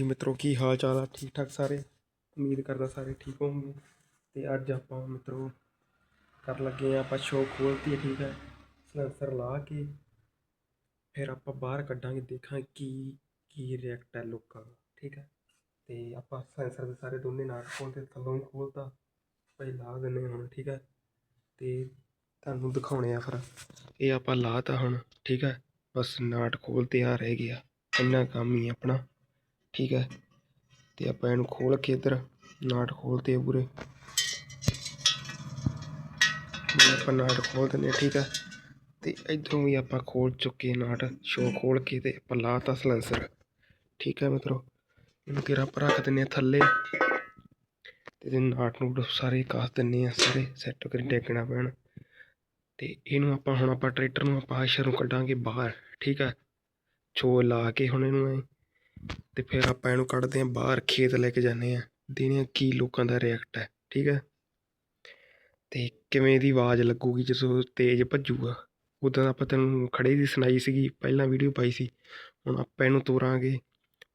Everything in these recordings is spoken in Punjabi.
ਜੀ ਮਿੱਤਰੋ, ਕੀ ਹਾਲ ਚਾਲ ਆ? ਠੀਕ ਠਾਕ ਸਾਰੇ? ਉਮੀਦ ਕਰਦਾ ਸਾਰੇ ਠੀਕ ਹੋਵੋਗੇ। ਤੇ ਅੱਜ ਆਪਾਂ ਮਿੱਤਰੋ ਕਰ ਲੱਗੇ ਆ ਆਪਾਂ ਸ਼ੋਅ ਖੋਲਤੀ ਹੈ, ਠੀਕ ਹੈ। ਸਲੈਂਸਰ ਲਾ ਕੇ। ਫਿਰ ਆਪਾਂ ਬਾਹਰ ਕੱਢਾਂਗੇ ਦੇਖਾਂ ਕੀ ਕੀ ਰਿਐਕਟ ਹੈ ਲੋਕਾਂ ਦਾ, ਠੀਕ ਹੈ। ਤੇ ਆਪਾਂ ਸਲੈਂਸਰ ਦੇ ਸਾਰੇ ਦੋਨੇ ਨਾਟ ਖੋਲਤੇ ਥੱਲੋਂ ਖੋਲਤਾ। ਭਾਈ ਲਾ ਦਿੰਨੇ ਹਾਂ ਹੁਣ, ਠੀਕ ਹੈ। ਤੇ ਤੁਹਾਨੂੰ ਦਿਖਾਉਣੇ ਆ ਫਿਰ। ਇਹ ਆਪਾਂ ਲਾਤਾ ਹੁਣ, ਠੀਕ ਹੈ। ਬਸ ਨਾਟ ਖੋਲਤੇ ਆ, ਰਹਿ ਗਿਆ। ਇੰਨਾ ਕੰਮ ਹੀ ਆਪਣਾ। ਠੀਕ ਹੈ। ਤੇ ਆਪਾਂ ਇਹਨੂੰ ਖੋਲ ਕੇ ਇੱਧਰ ਨਾਟ ਖੋਲਤੇ ਪੂਰੇ। ਆਪਾਂ ਨਾਟ ਖੋਲ ਦਿੰਦੇ ਹਾਂ ਠੀਕ ਹੈ। ਤੇ ਇੱਧਰੋਂ ਵੀ ਆਪਾਂ ਖੋਲ ਚੁੱਕੇ ਨਾਟ ਸ਼ੋ ਖੋਲ ਕੇ ਤੇ ਆਪਾਂ ਲਾਤਾ ਸਲੈਂਸਰ ਠੀਕ ਹੈ ਮਿੱਤਰੋ, ਇਹਨੂੰ ਕਿਰਾ ਆਪਾਂ ਰੱਖ ਦਿੰਦੇ ਹਾਂ ਥੱਲੇ। ਤੇ ਇਹਦੇ ਨਾਟ ਨੂੰ ਸਾਰੇ ਕਾਸ ਦਿੰਦੇ ਆ ਸਾਰੇ ਸੈੱਟ ਕਰੀ ਟੇਕਣਾ ਪੈਣ। ਤੇ ਇਹਨੂੰ ਆਪਾਂ ਹੁਣ ਆਪਾਂ ਟਰੈਕਟਰ ਨੂੰ ਆਪਾਂ ਆਸ਼ਰ ਨੂੰ ਕੱਢਾਂਗੇ ਬਾਹਰ, ਠੀਕ ਹੈ। ਛੋ ਲਾ ਕੇ ਹੁਣ ਇਹਨੂੰ ਐਂ। ਅਤੇ ਫਿਰ ਆਪਾਂ ਇਹਨੂੰ ਕੱਢਦੇ ਹਾਂ ਬਾਹਰ, ਖੇਤ ਲੈ ਕੇ ਜਾਂਦੇ ਹਾਂ। ਦੇਖਦੇ ਹਾਂ ਕੀ ਲੋਕਾਂ ਦਾ ਰਿਐਕਟ ਹੈ, ਠੀਕ ਹੈ? ਅਤੇ ਕਿਵੇਂ ਇਹਦੀ ਆਵਾਜ਼ ਲੱਗੂਗੀ ਜਦੋਂ ਤੇਜ਼ ਭੱਜੂਗਾ? ਉਦੋਂ ਆਪਾਂ ਤੈਨੂੰ ਖੜੇ ਦੀ ਸੁਣਾਈ ਸੀਗੀ, ਪਹਿਲਾਂ ਵੀਡੀਓ ਪਾਈ ਸੀ। ਹੁਣ ਆਪਾਂ ਇਹਨੂੰ ਤੋਰਾਂਗੇ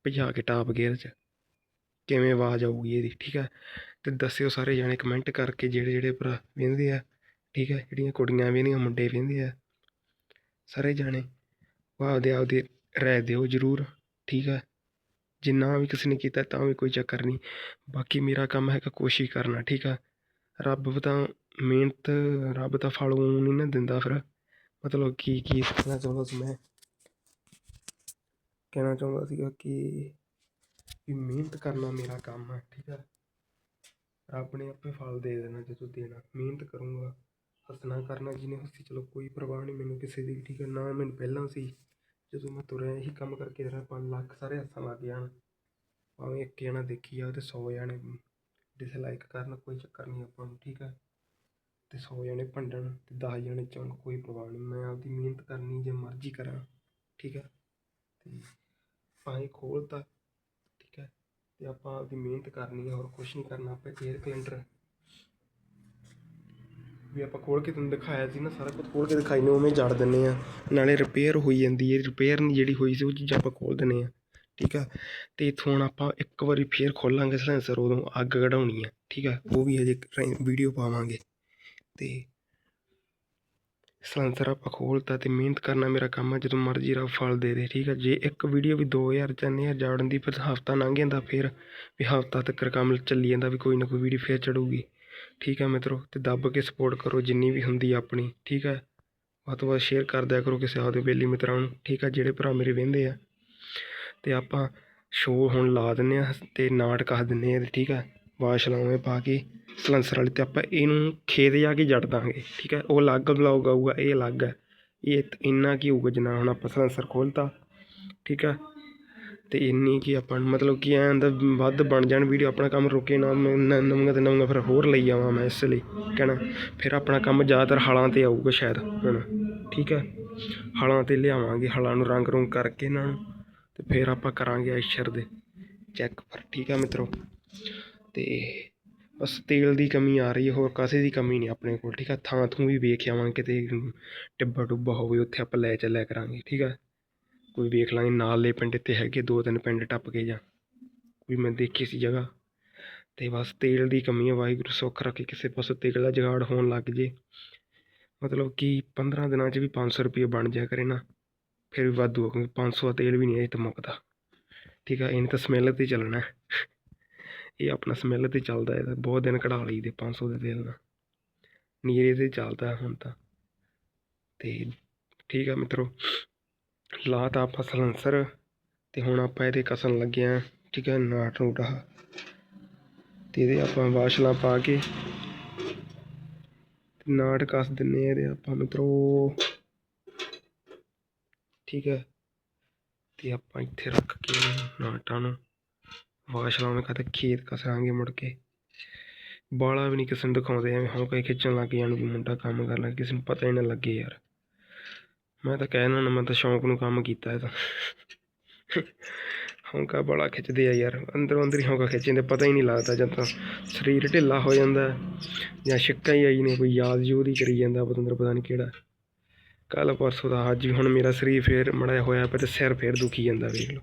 ਭਜਾ ਕੇ ਟਾਪ ਗੇਅਰ 'ਚ। ਕਿਵੇਂ ਆਵਾਜ਼ ਆਊਗੀ ਇਹਦੀ, ਠੀਕ ਹੈ? ਤੇ ਦੱਸਿਓ ਸਾਰੇ ਜਾਣੇ ਕਮੈਂਟ ਕਰਕੇ ਜਿਹੜੇ ਜਿਹੜੇ ਭਰਾ ਵੇਂਦੇ ਆ, ਠੀਕ ਹੈ? ਜਿਹੜੀਆਂ ਕੁੜੀਆਂ ਵੇਂਦੀਆਂ, ਮੁੰਡੇ ਵੇਂਦੇ ਆ। ਸਾਰੇ ਜਾਣੇ ਉਹ ਆਪਦੇ ਆਪਦੇ ਰਾਏ ਦਿਓ ਜ਼ਰੂਰ, ਠੀਕ ਹੈ? ਜਿੰਨਾ ਵੀ ਕਿਸੇ ਨੇ ਕੀਤਾ ਤਾਂ ਵੀ ਕੋਈ ਚੱਕਰ ਨਹੀਂ। ਬਾਕੀ ਮੇਰਾ ਕੰਮ ਹੈਗਾ ਕੋਸ਼ਿਸ਼ ਕਰਨਾ, ਠੀਕ ਆ? ਰੱਬ ਤਾਂ ਮਿਹਨਤ, ਰੱਬ ਤਾਂ ਫਲ ਊਂ ਨਹੀਂ ਨਾ ਦਿੰਦਾ ਫਿਰ। ਮਤਲਬ ਕੀ ਕੀ ਕਹਿਣਾ ਚਾਹੁੰਦਾ ਸੀ ਮੈਂ? ਕਹਿਣਾ ਚਾਹੁੰਦਾ ਸੀਗਾ ਕਿ, ਵੀ ਮਿਹਨਤ ਕਰਨਾ ਮੇਰਾ ਕੰਮ ਹੈ ਠੀਕ ਆ? ਰੱਬ ਨੇ ਆਪੇ ਫਲ ਦੇ ਦੇਣਾ ਜਦੋਂ ਦੇਣਾ। ਮਿਹਨਤ ਕਰੂੰਗਾ, ਹੱਸਣਾ ਕਰਨਾ, ਜਿਹਨੇ ਹੱਸੀ, ਚਲੋ ਕੋਈ ਪਰਵਾਹ ਨਹੀਂ, ਮੈਨੂੰ ਕਿਸੇ ਦੀ, ਠੀਕ ਹੈ ਨਾ ਮੈਨੂੰ ਪਹਿਲਾਂ ਸੀ। ਜਦੋਂ ਮੈਂ ਤੁਰਿਆ ਇਹੀ ਕੰਮ ਕਰਕੇ ਤੇਰਾ ਪੰਜ ਲੱਖ ਸਾਰੇ ਹੱਸਣ ਲੱਗ ਜਾਣ। ਭਾਵੇਂ ਇੱਕ ਜਣਾ ਦੇਖੀ ਜਾਵੇ ਤੇ 100 ਜਣੇ ਡਿਸਲਾਈਕ ਕਰਨ ਕੋਈ ਚੱਕਰ ਨਹੀਂ ਆਪਾਂ ਨੂੰ, ਠੀਕ ਹੈ ਤੇ 100 ਜਣੇ ਭੰਡਣ ਤੇ 10 ਜਣੇ ਚੁਣ, ਕੋਈ ਪਰਵਾਹ ਨਹੀਂ। ਮੈਂ ਆਪਦੀ ਮਿਹਨਤ ਕਰਨੀ ਜੇ ਮਰਜ਼ੀ ਕਰਾਂ, ਠੀਕ ਹੈ ਤੇ ਭਾਵੇਂ ਖੋਲਤਾ, ਠੀਕ ਹੈ ਤੇ ਆਪਾਂ ਆਪਦੀ ਮਿਹਨਤ ਕਰਨੀ ਹੈ ਹੋਰ ਕੁਝ ਨਹੀਂ ਕਰਨਾ। ਆਪਾਂ 에ਅਰ ਕੈਲੰਡਰ ਵੀ ਆਪਾਂ ਖੋਲ ਕੇ ਤੁਹਾਨੂੰ ਦਿਖਾਇਆ ਸੀ ਨਾ, ਸਾਰਾ ਕੁਝ ਖੋਲ ਕੇ ਦਿਖਾਈ ਨੂੰ, ਉਵੇਂ ਜੜ ਦਿੰਨੇ ਆ। ਨਾਲੇ ਰਿਪੇਅਰ ਹੋਈ ਜਾਂਦੀ ਹੈ ਰਿਪੇਅਰ ਨਹੀਂ ਜਿਹੜੀ ਹੋਈ ਸੀ, ਉਹ ਚੀਜ਼ਾਂ ਆਪਾਂ ਖੋਲ ਦਿੰਨੇ ਆ, ਠੀਕ ਆ? ਤੇ ਇੱਥੋਂ ਹੁਣ ਆਪਾਂ ਇੱਕ ਵਾਰੀ ਫੇਰ ਖੋਲਾਂਗੇ ਸਲੈਂਸਰ ਉਦੋਂ ਅੱਗ ਕਢਾਉਣੀ ਆ, ਠੀਕ ਆ? ਉਹ ਵੀ ਹਜੇ ਵੀਡੀਓ ਪਾਵਾਂਗੇ। ਤੇ ਸਲੈਂਸਰ ਆਪਾਂ ਖੋਲਤਾ ਤੇ ਮਿਹਨਤ ਕਰਨਾ ਮੇਰਾ ਕੰਮ ਆ, ਜਦੋਂ ਮਰਜ਼ੀ ਰੱਬ ਫਲ ਦੇ ਦੇ, ਠੀਕ ਆ? ਜੇ ਇੱਕ ਵੀਡੀਓ ਵੀ 2000 3000 ਜਾੜਨ ਦੀ ਫਿਰ ਹਫਤਾ ਲੰਘ ਜਾਂਦਾ ਫਿਰ, ਵੀ ਹਫਤਾ ਤੱਕ ਕੰਮ ਚੱਲੀ ਜਾਂਦਾ, ਵੀ ਕੋਈ ਨਾ ਕੋਈ ਵੀਡੀਓ ਫੇਰ ਚੜੂਗੀ। ਠੀਕ ਹੈ ਮਿੱਤਰੋ ਅਤੇ ਦੱਬ ਕੇ ਸਪੋਰਟ ਕਰੋ ਜਿੰਨੀ ਵੀ ਹੁੰਦੀ ਆਪਣੀ, ਠੀਕ ਹੈ? ਵੱਧ ਤੋਂ ਵੱਧ ਸ਼ੇਅਰ ਕਰ ਦਿਆ ਕਰੋ ਕਿਸੇ ਆਪਦੇ ਬੇਲੀ ਮਿੱਤਰਾਂ ਨੂੰ, ਠੀਕ ਹੈ? ਜਿਹੜੇ ਭਰਾ ਮੇਰੇ ਵਹਿੰਦੇ ਆ। ਅਤੇ ਆਪਾਂ ਸ਼ੋਅ ਹੁਣ ਲਾ ਦਿੰਦੇ ਆ ਅਤੇ ਨਾਟ ਕਹ ਦਿੰਨੇ ਆ ਠੀਕ ਹੈ? ਵਾਸ਼ ਲਾਵੇਂ ਪਾ ਕੇ ਸਲੈਂਸਰ ਵਾਲੀ ਅਤੇ ਆਪਾਂ ਇਹਨੂੰ ਖੇਤ ਜਾ ਕੇ ਜੜ ਦਾਂਗੇ, ਠੀਕ ਹੈ? ਉਹ ਅਲੱਗ ਬਲੌਗ ਆਊਗਾ, ਇਹ ਅਲੱਗ ਹੈ। ਇਹ ਇੰਨਾ ਕੀ ਹੋਊਗਾ ਜਿੰਨਾ ਹੁਣ ਆਪਾਂ ਸਲੈਂਸਰ ਖੋਲਤਾ ਠੀਕ ਹੈ? ਅਤੇ ਇੰਨੀ ਕਿ ਆਪਾਂ ਨੂੰ, ਮਤਲਬ ਕਿ ਐਂ ਦਾ ਵੱਧ ਬਣ ਜਾਣ ਵੀਡੀਓ, ਆਪਣਾ ਕੰਮ ਰੁਕੇ ਨਾ, ਮੈਂ ਨ- ਨਵੀਆਂ ਤੇ ਨਵੀਆਂ ਫਿਰ ਹੋਰ ਲਈ ਆਵਾਂ ਮੈਂ ਇਸ ਲਈ, ਕਹਿਣਾ। ਫਿਰ ਆਪਣਾ ਕੰਮ ਜ਼ਿਆਦਾਤਰ ਹਲਾਂ ਤੇ ਆਊਗਾ ਸ਼ਾਇਦ ਹੁਣ ਠੀਕ ਹੈ? ਹਲਾਂ ਤੇ ਲਿਆਵਾਂਗੇ, ਹਲਾਂ ਨੂੰ ਰੰਗ ਰੁੰਗ ਕਰਕੇ ਇਹਨਾਂ ਨੂੰ ਅਤੇ ਫਿਰ ਆਪਾਂ ਕਰਾਂਗੇ ਐਸ਼ਰ ਦੇ ਚੈੱਕ ਪਰ, ਠੀਕ ਹੈ ਮਿੱਤਰੋ? ਅਤੇ ਬਸ ਤੇਲ ਦੀ ਕਮੀ ਆ ਰਹੀ ਹੈ, ਹੋਰ ਕਾਸੇ ਦੀ ਕਮੀ ਨਹੀਂ ਆਪਣੇ ਕੋਲ, ਠੀਕ ਆ ਥਾਂ ਥੂ ਵੀ ਵੇਖ ਆਵਾਂਗੇ, ਕਿਤੇ ਟਿੱਬਾ ਟੁੱਬਾ ਹੋਵੇ, ਉੱਥੇ ਆਪਾਂ ਲੈ ਚੱਲਿਆ ਕਰਾਂਗੇ, ਠੀਕ ਹੈ? ਕੋਈ ਵੇਖ ਲਾਂਗੇ, ਨਾਲੇ ਪਿੰਡ ਇੱਥੇ ਹੈਗੇ, ਦੋ ਤਿੰਨ ਪਿੰਡ ਟੱਪ ਕੇ ਜਾਂ ਕੋਈ ਮੈਂ ਦੇਖੀ ਸੀ ਜਗ੍ਹਾ। ਤੇ ਬਸ ਤੇਲ ਦੀ ਕਮੀ ਹੈ ਵਾਹਿਗੁਰੂ ਸੁੱਖ ਰੱਖੇ, ਕਿਸੇ ਪਾਸੇ ਤੇਲ ਦਾ ਜਗਾੜ ਹੋਣ ਲੱਗ ਜੇ। ਮਤਲਬ ਕਿ 15 ਦਿਨਾਂ 'ਚ ਵੀ 500 ਰੁਪਏ ਬਣ ਜਾਇਆ ਕਰੇ ਨਾ, ਫਿਰ ਵੀ ਵਾਧੂ ਆ, ਕਿਉਂਕਿ 500 ਦਾ ਤੇਲ ਵੀ ਨਹੀਂ ਇਹ ਤਾਂ ਮੁੱਕਦਾ। ਠੀਕ ਆ, ਇਹਨੇ ਤਾਂ ਸਮੈਲ ਤੇ ਚੱਲਣਾ। ਇਹ ਆਪਣਾ ਸਮੈਲ ਤੇ ਚੱਲਦਾ ਹੈ ਬਹੁਤ ਦਿਨ ਕਢਾ ਲਈ ਦੇ 500 ਦੇ ਤੇਲ ਨਾਲ। ਨੀਰੇ ਤੇ ਚੱਲਦਾ ਹੁਣ ਤਾਂ। ਤੇ ਠੀਕ ਆ ਮਿੱਤਰੋ ਲਾ ਤਾਂ ਆਪਾਂ ਸਲੈਂਸਰ ਤੇ ਹੁਣ ਆਪਾਂ ਇਹਦੇ ਕਸਣ ਲੱਗੇ ਆ, ਠੀਕ ਹੈ, ਨਾਟ ਨੂਟ ਆਹ। ਤੇ ਇਹਦੇ ਆਪਾਂ ਵਾਸ਼ਲਾਂ ਪਾ ਕੇ ਨਾਟ ਕਸ ਦਿੰਨੇ ਆ ਇਹਦੇ ਆਪਾਂ ਮਿੱਤਰੋ ਠੀਕ ਹੈ, ਤੇ ਆਪਾਂ ਇੱਥੇ ਰੱਖ ਕੇ ਨਾਟਾਂ ਨੂੰ ਵਾਸ਼ਲਾਂ ਨੂੰ ਕਦੇ ਖੇਤ ਕਸਾਂਗੇ ਮੁੜ ਕੇ। ਬਾਲਾ ਵੀ ਨਹੀਂ ਕਿਸੇ ਨੂੰ ਦਿਖਾਉਂਦੇ, ਐਵੇਂ ਹੁਣ ਕੋਈ ਖਿੱਚਣ ਲੱਗ ਜਾਣ ਵੀ ਮੁੰਡਾ, ਕੰਮ ਕਰ ਲੱਗ ਕਿਸੇ ਨੂੰ ਪਤਾ ਹੀ ਨਾ ਲੱਗੇ ਯਾਰ। ਮੈਂ ਤਾਂ ਕਹਿਣਾ ਨਾ ਮੈਂ ਤਾਂ ਸ਼ੌਂਕ ਨੂੰ ਕੰਮ ਕੀਤਾ ਇਹ ਤਾਂ। ਹੌਂਕਾ ਬੜਾ ਖਿੱਚਦੇ ਆ ਯਾਰ। ਅੰਦਰੋਂ ਅੰਦਰ ਹੀ ਹੌਂਕਾ ਖਿੱਚਦੇ ਪਤਾ ਹੀ ਨਹੀਂ ਲੱਗਦਾ ਜਦ ਤਾਂ ਸਰੀਰ ਢਿੱਲਾ ਹੋ ਜਾਂਦਾ ਜਾਂ ਛਿੱਕਾਂ ਹੀ ਆਈ ਨੇ, ਕੋਈ ਯਾਦ ਯੂਦ ਹੀ ਕਰੀ ਜਾਂਦਾ, ਪਤੰਦਰ ਪਤਾ ਨਹੀਂ ਕਿਹੜਾ। ਕੱਲ ਪਰਸੋਂ ਦਾ ਅੱਜ ਵੀ ਹੁਣ ਮੇਰਾ ਸਰੀਰ ਫੇਰ ਮੜਿਆ ਹੋਇਆ ਪਰ ਤੇ ਸਿਰ ਫੇਰ ਦੁਖੀ ਜਾਂਦਾ, ਵੇਖ ਲਓ।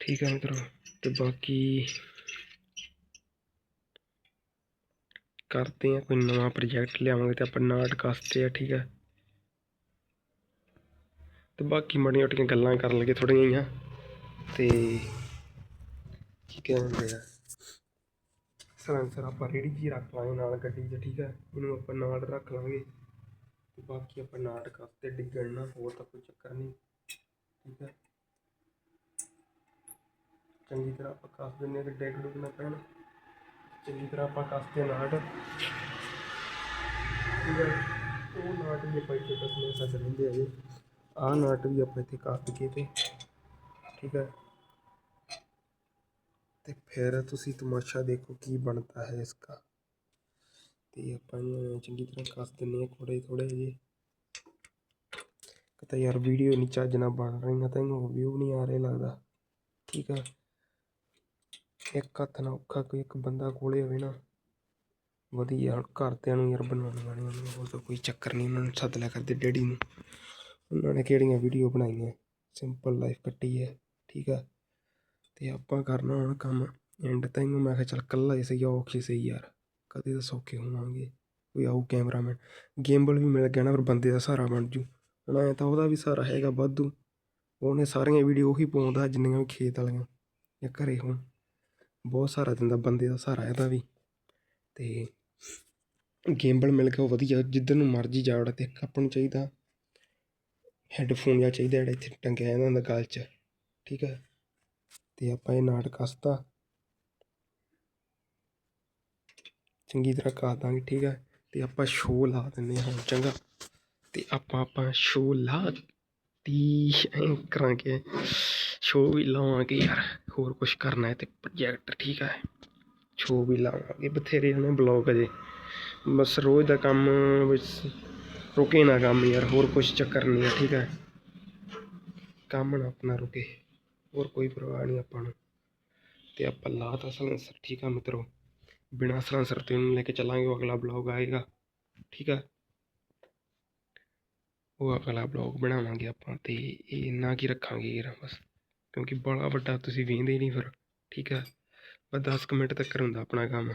ਠੀਕ ਹੈ ਮਿੱਤਰੋ, ਤੇ ਬਾਕੀ ਕਰਦੇ ਆ ਕੋਈ ਨਵਾਂ ਪ੍ਰੋਜੈਕਟ ਲਿਆਵਾਂਗੇ ਤੇ ਆਪਾਂ ਨਾਟਕ ਵਾਸਤੇ ਆ, ਠੀਕ ਹੈ। ਤੇ ਬਾਕੀ ਮੜੀਆਂ ਮੋਟੀਆਂ ਗੱਲਾਂ ਕਰਨ ਲੱਗੇ ਥੋੜੀਆਂ ਜਿਹੀਆਂ। ਤੇ ਕੀ ਕਹਿੰਦੇ ਆ? ਸਲੈਂਸਰ ਆਪਾਂ ਰੇੜੀ 'ਚ ਹੀ ਰੱਖ ਲਾਂਗੇ ਨਾਲ ਗੱਡੀ 'ਚ, ਠੀਕ ਹੈ। ਇਹਨੂੰ ਆਪਾਂ ਨਾਲ ਰੱਖ ਲਾਂਗੇ। ਤੇ ਬਾਕੀ ਆਪਾਂ ਨਾਟਕ ਵਾਸਤੇ ਡਿੱਗਣ ਨਾ ਹੋਰ ਤਾਂ ਕੋਈ ਚੱਕਰ ਨਹੀਂ, ਠੀਕ ਹੈ। ਚੰਗੀ ਤਰ੍ਹਾਂ ਆਪਾਂ ਕੱਸ ਦਿੰਦੇ ਹਾਂ ਕਿ ਡਿੱਗ ਡੁੱਗ ਨਾ ਪੈਣ। ਚੰਗੀ ਤਰ੍ਹਾਂ ਆਪਾਂ ਕੱਸਦੇ ਨਾਟ। ਉਹ ਨਾਟ ਵੀ ਆਪਾਂ ਇੱਥੇ ਕੱਸਣੇ ਸੱਚ ਲੈਂਦੇ ਹੈਗੇ। ਆਹ ਨਾਟ ਵੀ ਆਪਾਂ ਇੱਥੇ ਕੱਸ ਕੇ ਤੇ ਠੀਕ ਹੈ। ਤੇ ਫਿਰ ਤੁਸੀਂ ਤਮਾਸ਼ਾ ਦੇਖੋ ਕੀ ਬਣਦਾ ਹੈ ਇਸਕਾ। ਤੇ ਆਪਾਂ ਇਹਨੂੰ ਚੰਗੀ ਤਰ੍ਹਾਂ ਕੱਸ ਦਿੰਦੇ ਹਾਂ ਥੋੜੇ ਥੋੜੇ ਜਿਹੇ। ਕਿਤੇ ਯਾਰ ਵੀਡੀਓ ਨਹੀਂ ਚੱਜ ਨਾਲ ਬਣ ਰਹੀਆਂ ਤਾਂ ਇਹਨੂੰ ਵਿਊ ਨਹੀਂ ਆ ਰਹੇ ਲੱਗਦਾ। ਠੀਕ ਹੈ। ਇੱਕ ਹੱਥ ਨਾਲ ਔਖਾ ਕੋਈ ਇੱਕ ਬੰਦਾ ਕੋਲ ਹੋਵੇ ਨਾ ਵਧੀਆ ਹੁਣ ਘਰਦਿਆਂ ਨੂੰ ਯਾਰ ਬਣਾਉਣੀ ਵਾਲੀ ਉਹਨਾਂ ਕੋਲ ਤਾਂ ਕੋਈ ਚੱਕਰ ਨਹੀਂ ਉਹਨਾਂ ਨੂੰ ਸੱਦ ਲਿਆ ਕਰਦੇ ਡੈਡੀ ਨੂੰ। ਉਹਨਾਂ ਨੇ ਕਿਹੜੀਆਂ ਵੀਡੀਓ ਬਣਾਈਆਂ ਸਿੰਪਲ ਲਾਈਫ ਕੱਟੀ ਹੈ ਠੀਕ ਆ। ਤੇ ਆਪਾਂ ਕਰਨਾ ਹੁਣ ਕੰਮ ਐਂਡ ਤਾਈਂ ਮੈਂ ਕਿਹਾ ਚੱਲ ਕੱਲਾ ਹੀ ਸਹੀ ਆ, ਔਖੀ ਸਹੀ ਯਾਰ ਕਦੇ ਤਾਂ ਸੌਖੇ ਹੋਵਾਂਗੇ। ਕੋਈ ਆਊ ਕੈਮਰਾਮੈਨ ਗੇਮਬਲ ਵੀ ਮਿਲ ਗਿਆ ਨਾ ਫਿਰ ਬੰਦੇ ਦਾ ਸਹਾਰਾ ਬਣ ਜੂ। ਹੁਣ ਐਂ ਤਾਂ ਉਹਦਾ ਵੀ ਸਹਾਰਾ ਹੈਗਾ ਵਾਧੂ ਉਹਨੇ ਸਾਰੀਆਂ ਵੀਡੀਓ ਉਹੀ ਪਾਉਂਦਾ ਜਿੰਨੀਆਂ ਵੀ ਖੇਤ ਵਾਲੀਆਂ ਜਾਂ ਘਰੇ ਹੋਣ। ਬਹੁਤ ਸਹਾਰਾ ਦਿੰਦਾ ਬੰਦੇ ਦਾ ਸਹਾਰਾ ਇਹਦਾ ਵੀ। ਅਤੇ ਗੇਮਬਲ ਮਿਲ ਗਿਆ ਉਹ ਵਧੀਆ, ਜਿੱਧਰ ਨੂੰ ਮਰਜ਼ੀ ਜਾ ਵੜਾ ਅਤੇ ਇੱਕ ਆਪਾਂ ਨੂੰ ਚਾਹੀਦਾ। ਹੈੱਡਫੋਨ ਜਿਹਾ ਚਾਹੀਦਾ ਜਿਹੜਾ ਇੱਥੇ ਟੰਗਿਆ ਇਹਨਾਂ ਦਾ ਗਲ 'ਚ, ਠੀਕ ਹੈ। ਅਤੇ ਆਪਾਂ ਇਹ ਨਾਟ ਕੱਸਤਾ ਚੰਗੀ ਤਰ੍ਹਾਂ ਕਾ ਦਾਂਗੇ, ਠੀਕ ਹੈ। ਅਤੇ ਆਪਾਂ ਸ਼ੋਅ ਲਾ ਦਿੰਦੇ ਹਾਂ ਚੰਗਾ। ਅਤੇ ਆਪਾਂ ਆਪਾਂ ਸ਼ੋਅ ਲਾ ਤੀ ਐਂ ਕਰਾਂਗੇ ਸ਼ੋਅ ਵੀ ਲਾਵਾਂਗੇ ਯਾਰ, ਹੋਰ ਕੁਝ ਕਰਨਾ ਹੈ ਤੇ ਪ੍ਰੋਜੈਕਟ ਠੀਕ ਹੈ। ਸ਼ੋਅ ਵੀ ਲਾਵਾਂਗੇ, ਬਥੇਰੇ ਨੇ ਬਲੌਗ ਅਜੇ ਬਸ ਰੋਜ਼ ਦਾ ਕੰਮ ਬਸ, ਰੁਕੇ ਨਾ ਕੰਮ ਯਾਰ, ਹੋਰ ਕੁਝ ਚੱਕਰ ਨਹੀਂ ਹੈ, ਠੀਕ ਹੈ। ਕੰਮ ਨਾ ਆਪਣਾ ਰੁਕੇ, ਹੋਰ ਕੋਈ ਪਰਵਾਹ ਨਹੀਂ ਆਪਾਂ ਨੂੰ। ਤੇ ਆਪਾਂ ਲਾਤਾ ਸਲੈਂਸਰ ਠੀਕ ਆ ਮਿੱਤਰੋ। ਬਿਨਾਂ ਸਲੈਂਸਰ ਤੇ ਉਹਨੂੰ ਲੈ ਕੇ ਚੱਲਾਂਗੇ, ਉਹ ਅਗਲਾ ਬਲੌਗ ਆਏਗਾ, ਠੀਕ ਆ ਉਹ ਅਗਲਾ ਬਲੌਗ ਬਣਾਵਾਂਗੇ ਆਪਾਂ ਤੇ ਇਹ ਇੰਨਾ ਕੀ ਰੱਖਾਂਗੇ ਯਾਰ ਬਸ। ਕਿਉਂਕਿ ਬੜਾ ਵੱਡਾ ਤੁਸੀਂ ਵੇਂਦੇ ਨਹੀਂ ਫਿਰ, ਠੀਕ ਆ? ਬਸ 10 ਕੁ ਮਿੰਟ ਤੱਕ ਹੁੰਦਾ ਆਪਣਾ ਕੰਮ।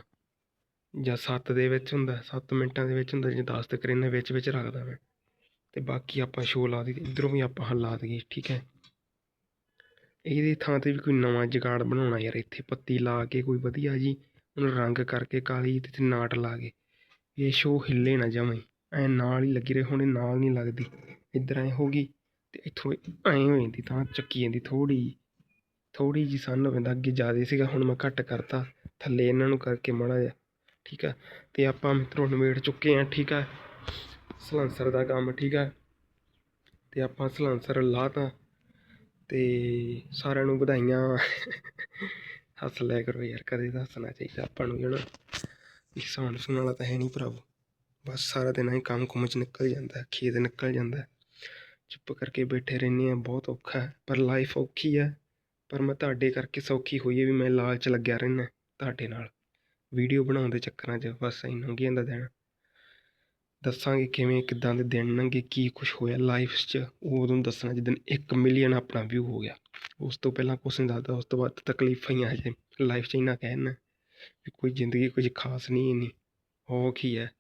ਜਾਂ 7 ਦੇ ਵਿੱਚ ਹੁੰਦਾ 7 ਮਿੰਟਾਂ ਦੇ ਵਿੱਚ ਹੁੰਦਾ, ਜਾਂ 10 ਤੱਕ ਇਹਨਾਂ ਵਿੱਚ ਵਿੱਚ ਰੱਖਦਾ ਮੈਂ। ਤੇ ਬਾਕੀ ਆਪਾਂ ਸ਼ੋਅ ਲਾ ਦੀ ਇਧਰੋਂ ਵੀ ਆਪਾਂ ਹਲਾ ਦਈਏ, ਠੀਕ ਹੈ? ਇਹਦੀ ਥਾਂ ਤੇ ਵੀ ਕੋਈ ਨਵਾਂ ਜਗਾੜ ਬਣਾਉਣਾ ਯਾਰ, ਇੱਥੇ ਪੱਤੀ ਲਾ ਕੇ ਕੋਈ ਵਧੀਆ ਜੀ, ਉਹਨੂੰ ਰੰਗ ਕਰਕੇ ਕਾਲੀ ਤੇ ਨਾਟ ਲਾ ਕੇ। ਇਹ ਸ਼ੋਅ ਹਿੱਲੇ ਨਾ ਜਮਾਂ ਹੀ ਐਂ ਨਾਲ ਹੀ ਲੱਗੀ ਰਹੇ, ਹੁਣ ਇਹ ਨਾਲ ਨਹੀਂ ਲੱਗਦੀ। ਇੱਧਰ ਐਂ ਹੋ ਗਈ ਅਤੇ ਇੱਥੋਂ ਐਂ ਹੋ ਜਾਂਦੀ ਤਾਂ ਚੱਕੀ ਜਾਂਦੀ ਥੋੜੀ ਥੋੜੀ ਜੀ ਸੰਨ ਹੋ ਜਾਂਦਾ ਅੱਗੇ ਜ਼ਿਆਦਾ ਸੀਗਾ, ਹੁਣ ਮੈਂ ਘੱਟ ਕਰਤਾ। ਥੱਲੇ ਇਹਨਾਂ ਨੂੰ ਕਰਕੇ ਮਾੜਾ ਜਿਹਾ, ਠੀਕ ਆ? ਅਤੇ ਆਪਾਂ ਮਿੱਤਰੋ ਨਿਬੇੜ ਚੁੱਕੇ ਹਾਂ ਠੀਕ ਆ? ਸਲੈਂਸਰ ਦਾ ਕੰਮ, ਠੀਕ ਆ? ਅਤੇ ਆਪਾਂ ਸਲੈਂਸਰ ਲਾਤਾ ਅਤੇ ਸਾਰਿਆਂ ਨੂੰ ਵਧਾਈਆਂ। ਹੱਸ ਲਿਆ ਕਰੋ ਯਾਰ, ਕਦੇ ਤਾਂ ਹੱਸਣਾ ਚਾਹੀਦਾ ਆਪਾਂ ਨੂੰ ਜਣਾ ਇਨਸਾਨ ਸੁਣਨ ਵਾਲਾ ਤਾਂ ਹੈ ਨਹੀਂ ਭਰਾਵੋ। ਬਸ ਸਾਰਾ ਦਿਨ ਹੀ ਕੰਮ ਕੁਮ ਚ ਨਿਕਲ ਜਾਂਦਾ ਖੇਤ ਨਿਕਲ ਜਾਂਦਾ ਚੁੱਪ ਕਰਕੇ ਬੈਠੇ ਰਹਿੰਦੇ ਆ ਬਹੁਤ ਔਖਾ ਹੈ, ਪਰ ਲਾਈਫ ਔਖੀ ਹੈ। ਪਰ ਮੈਂ ਤੁਹਾਡੇ ਕਰਕੇ ਸੌਖੀ ਹੋਈ ਹੈ ਵੀ ਮੈਂ ਲਾਲਚ ਲੱਗਿਆ ਰਹਿਣਾ ਤੁਹਾਡੇ ਨਾਲ। ਵੀਡੀਓ ਬਣਾਉਣ ਦੇ ਚੱਕਰਾਂ 'ਚ ਬਸ ਐਂ ਲੰਘੀ ਜਾਂਦਾ ਦਿਨ। ਦੱਸਾਂਗੇ ਕਿਵੇਂ, ਕਿੱਦਾਂ ਦੇ ਦਿਨ ਲੰਘੇ, ਕੀ ਕੁਝ ਹੋਇਆ ਲਾਈਫ 'ਚ। ਉਹ ਉਦੋਂ ਦੱਸਣਾ ਜਿੱਦਣ 1 ਮਿਲੀਅਨ ਆਪਣਾ ਵਿਊ ਹੋ ਗਿਆ। ਉਸ ਤੋਂ ਪਹਿਲਾਂ ਕੁਛ ਨਹੀਂ ਦੱਸਦਾ, ਉਸ ਤੋਂ ਬਾਅਦ ਤਕਲੀਫਾਂ ਹੀ ਆ ਹਜੇ ਲਾਈਫ 'ਚ ਇੰਨਾ ਕਹਿਣਾ ਵੀ ਕੋਈ ਜ਼ਿੰਦਗੀ ਕੁਝ ਖਾਸ ਨਹੀਂ, ਇੰਨੀ ਔਖੀ ਹੈ।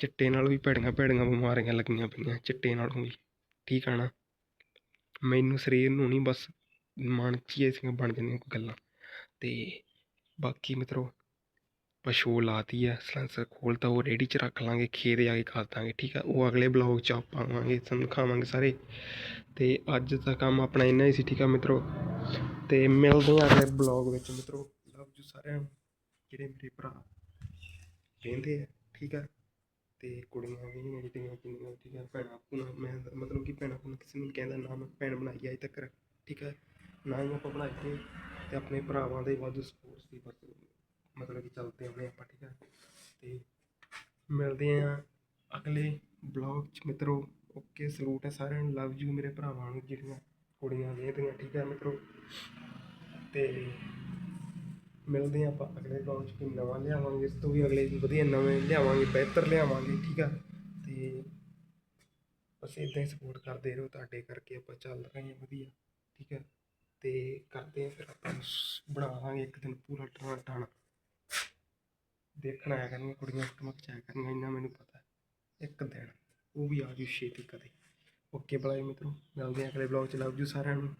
ਚਿੱਟੇ ਨਾਲ ਵੀ ਭੈੜੀਆਂ ਭੈੜੀਆਂ ਬਿਮਾਰੀਆਂ ਲੱਗੀਆਂ ਪਈਆਂ, ਚਿੱਟੇ ਨਾਲੋਂ ਵੀ। ਠੀਕ ਆ ਨਾ? ਮੈਨੂੰ ਸਰੀਰ ਨੂੰ ਨਹੀਂ, ਬਸ ਮਨ 'ਚ ਹੀ ਐਸੀਆਂ ਬਣ ਜਾਂਦੀਆਂ ਕੋਈ ਗੱਲਾਂ। ਅਤੇ ਬਾਕੀ ਮਿੱਤਰੋ, ਪਸ਼ੂ ਲਾਤੀ ਹੈ ਸਲੈਂਸਰ ਖੋਲ੍ਹਤਾ ਉਹ ਰੇਹੜੀ 'ਚ ਰੱਖ ਲਾਂਗੇ, ਖੇਤ ਜਾ ਕੇ ਖਾ ਦਾਂਗੇ, ਠੀਕ ਆ? ਉਹ ਅਗਲੇ ਬਲੌਗ 'ਚ ਆਪਾਂ ਪਾਵਾਂਗੇ ਤੁਹਾਨੂੰ ਖਾਵਾਂਗੇ ਸਾਰੇ। ਅਤੇ ਅੱਜ ਦਾ ਕੰਮ ਆਪਣਾ ਇੰਨਾ ਹੀ ਸੀ, ਠੀਕ ਆ ਮਿੱਤਰੋ? ਅਤੇ ਮਿਲਦੇ ਹਾਂ ਅਗਲੇ ਬਲੌਗ ਵਿੱਚ, ਮਿੱਤਰੋ। ਲਵ ਯੂ ਸਾਰਿਆਂ ਨੂੰ, ਜਿਹੜੇ ਮੇਰੇ ਭਰਾ ਕਹਿੰਦੇ ਆ, ਠੀਕ ਆ? ਅਤੇ ਕੁੜੀਆਂ ਵੀ ਮੇਰੀਆਂ ਦੀਆਂ ਕਿੰਨੀਆਂ ਠੀਕ ਆ, ਭੈਣਾਂ ਭੂਣਾਂ, ਮੈਂ ਮਤਲਬ ਕਿ ਭੈਣਾਂ ਭੂਣਾਂ ਕਿਸੇ ਨੂੰ ਕਹਿੰਦਾ ਨਾ ਮੈਂ ਭੈਣ ਬਣਾਈ ਆ ਅਜੇ ਤੱਕ, ਠੀਕ ਹੈ ਨਾ ਹੀ ਆਪਾਂ ਬਣਾਈ ਤੇ ਤੇ ਆਪਣੇ ਭਰਾਵਾਂ ਦੇ ਵਾਧੂ ਸਪੋਰਟਸ ਦੀ ਬਸ, ਮਤਲਬ ਕਿ ਚੱਲਦੇ ਆਉਂਦੇ ਆਪਾਂ, ਠੀਕ ਹੈ ਅਤੇ ਮਿਲਦੇ ਹਾਂ ਅਗਲੇ ਬਲੌਗ 'ਚ, ਮਿੱਤਰੋ ਓਕੇ ਸਲੂਟ ਹੈ ਸਾਰਿਆਂ ਨੂੰ ਲਵ ਯੂ ਮੇਰੇ ਭਰਾਵਾਂ ਨੂੰ, ਜਿਹੜੀਆਂ ਕੁੜੀਆਂ ਵੇਖਦੀਆਂ ਠੀਕ ਹੈ ਮਿੱਤਰੋ, ਤੇ ਮਿਲਦੇ ਹਾਂ ਆਪਾਂ ਅਗਲੇ ਬਲੌਗ 'ਚ ਕੋਈ ਨਵਾਂ ਲਿਆਵਾਂਗੇ, ਇਸ ਤੋਂ ਵੀ ਅਗਲੇ ਵਧੀਆ ਨਵੇਂ ਲਿਆਵਾਂਗੇ, ਬਿਹਤਰ ਲਿਆਵਾਂਗੇ, ਠੀਕ ਆ? ਤੇ ਬਸ ਇਦਾਂ ਹੀ ਸਪੋਰਟ ਕਰਦੇ ਰਹੋ, ਤੁਹਾਡੇ ਕਰਕੇ ਆਪਾਂ ਚੱਲ ਰਹੇ ਹਾਂ ਵਧੀਆ, ਠੀਕ ਹੈ ਤੇ ਕਰਦੇ ਆ ਫਿਰ ਆਪਾਂ ਸ- ਬਣਾਵਾਂਗੇ ਇੱਕ ਦਿਨ ਪੂਰਾ ਟਾਣਾ ਟਾਣਾ ਦੇਖਣ ਆਇਆ ਕਰਨੀਆਂ ਕੁੜੀਆਂ ਫੋਟੋਆਂ ਖਿਚਾਇਆ ਕਰਨੀਆਂ ਇੰਨਾ ਮੈਨੂੰ ਪਤਾ ਇੱਕ ਦਿਨ, ਉਹ ਵੀ ਆ ਜੂ ਛੇਤੀ ਕਦੇ। ਓਕੇ ਬਲਾਈ ਮਿੱਤਰੋ, ਮਿਲਦੇ ਆ ਅਗਲੇ ਬਲੌਗ ਚ ਲਵ ਯੂ ਸਾਰਿਆਂ ਨੂੰ।